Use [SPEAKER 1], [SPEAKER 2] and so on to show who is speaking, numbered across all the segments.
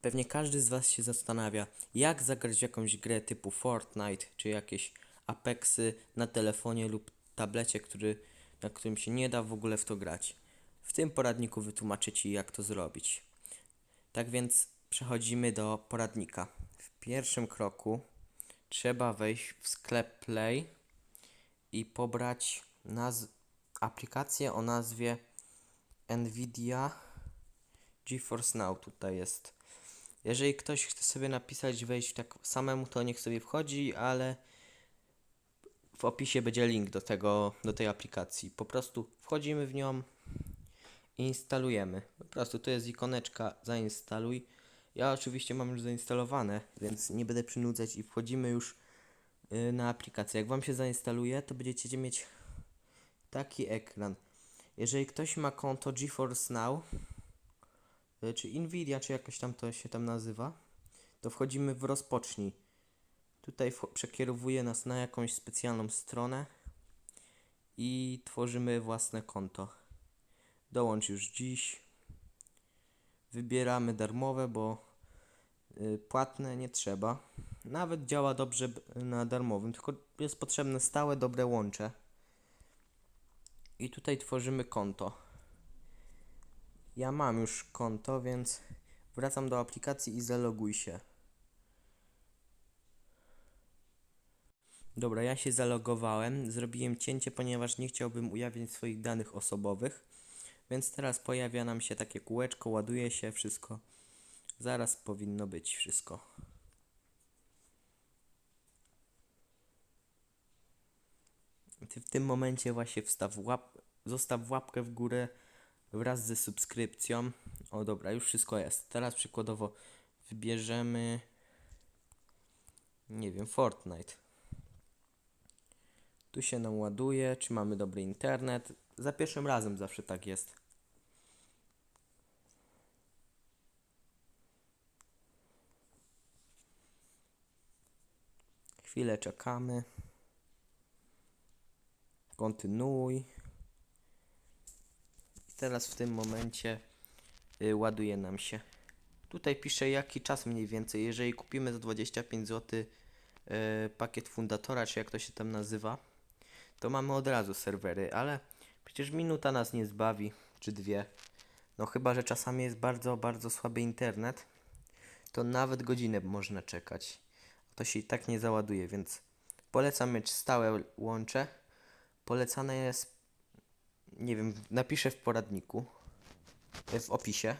[SPEAKER 1] Pewnie każdy z Was się zastanawia, jak zagrać w jakąś grę typu Fortnite czy jakieś Apexy na telefonie lub tablecie, który, na którym się nie da w ogóle w to grać. W tym poradniku wytłumaczę Ci, jak to zrobić. Tak więc przechodzimy do poradnika. W pierwszym kroku trzeba wejść w sklep Play i pobrać naz- aplikację o nazwie Nvidia GeForce Now. Tutaj jest. Jeżeli ktoś chce sobie napisać, wejść tak samemu, to niech sobie wchodzi, ale w opisie będzie link do tego, do tej aplikacji. Po prostu wchodzimy w nią i instalujemy. Po prostu to jest ikoneczka zainstaluj. Ja oczywiście mam już zainstalowane, więc nie będę przynudzać i wchodzimy już y, na aplikację. Jak Wam się zainstaluje, to będziecie mieć taki ekran. Jeżeli ktoś ma konto GeForce Now, czy Nvidia, czy jakoś tam to się tam nazywa, to wchodzimy w rozpocznij. Tutaj przekierowuje nas na jakąś specjalną stronę i tworzymy własne konto. Dołącz już dziś. Wybieramy darmowe, bo y, płatne nie trzeba. Nawet działa dobrze na darmowym, tylko jest potrzebne stałe, dobre łącze. I tutaj tworzymy konto. Ja mam już konto, więc wracam do aplikacji i zaloguj się. Dobra, ja się zalogowałem. Zrobiłem cięcie, ponieważ nie chciałbym ujawniać swoich danych osobowych. Więc teraz pojawia nam się takie kółeczko, ładuje się wszystko. Zaraz powinno być wszystko. Ty w tym momencie właśnie wstaw łap, zostaw łapkę w górę wraz ze subskrypcją. O dobra, już wszystko jest. Teraz przykładowo wybierzemy nie wiem, Fortnite. Tu się nam ładuje, czy mamy dobry internet. Za pierwszym razem zawsze tak jest. Chwilę czekamy. Kontynuuj. Teraz w tym momencie y, ładuje nam się. Tutaj pisze jaki czas mniej więcej. Jeżeli kupimy za 25 zł y, pakiet fundatora, czy jak to się tam nazywa, to mamy od razu serwery, ale przecież minuta nas nie zbawi, czy dwie. No chyba, że czasami jest bardzo, bardzo słaby internet, to nawet godzinę można czekać. To się i tak nie załaduje, więc polecam mieć stałe łącze. Polecane jest, nie wiem, napiszę w poradniku, w opisie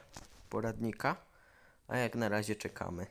[SPEAKER 1] poradnika, a jak na razie czekamy.